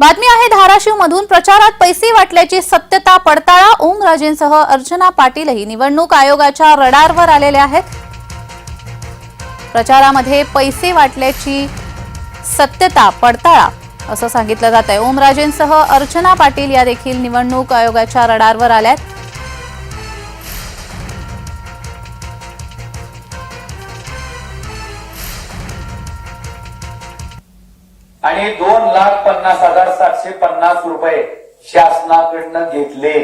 बातमी आहे धाराशिव मधून प्रचारात पैसे वाटल्याची सत्यता पडताळा. ओम राजेंसह अर्चना पाटीलही निवडणूक आयोगाच्या रडारवर आलेले आहेत. प्रचारामध्ये पैसे वाटल्याची सत्यता पडताळा असं सांगितलं जात आहे ओमराजेंसह अर्चना पाटील या देखील निवडणूक आयोगाच्या रडारवर आल्यात. आणि दोन लाख पन्नास हजार सातशे पन्नास रुपये शासनाकडनं घेतले.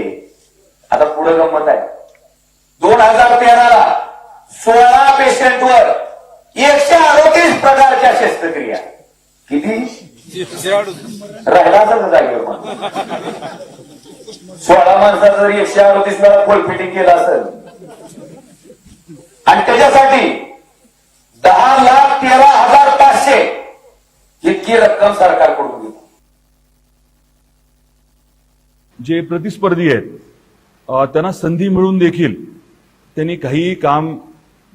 आता पुढे गंमत आहे. दोन हजार तेराला सोळा पेशंटवर एकशे अडोतीस प्रकारच्या शस्त्रक्रिया. किती? राहिला जागेवर सोळा माणसाचं जर एकशे अडोतीस वेळा फुल फिटिंग केलं असेल. आणि त्याच्यासाठी रक्कम सरकारकडून घेतो जे प्रतिस्पर्धी आहेत त्यांना संधी मिळून देखील त्यांनी काही काम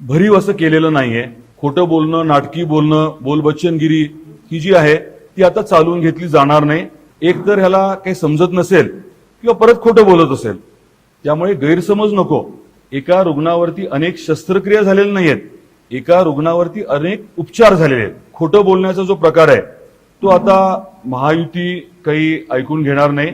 भरीव असं केलेलं नाहीये. खोटं बोलणं नाटकी बोलणं बोलबच्चनगिरी ही जी आहे ती आता चालवून घेतली जाणार नाही. एक तर ह्याला काही समजत नसेल किंवा परत खोटं बोलत असेल त्यामुळे गैरसमज नको. एका रुग्णावरती अनेक शस्त्रक्रिया झालेल्या नाहीयेत. एका रुग्णावरती अनेक उपचार झालेले आहेत. खोटं बोलण्याचा जो प्रकार आहे तो आता महायुती काही ऐकून घेणार नाही.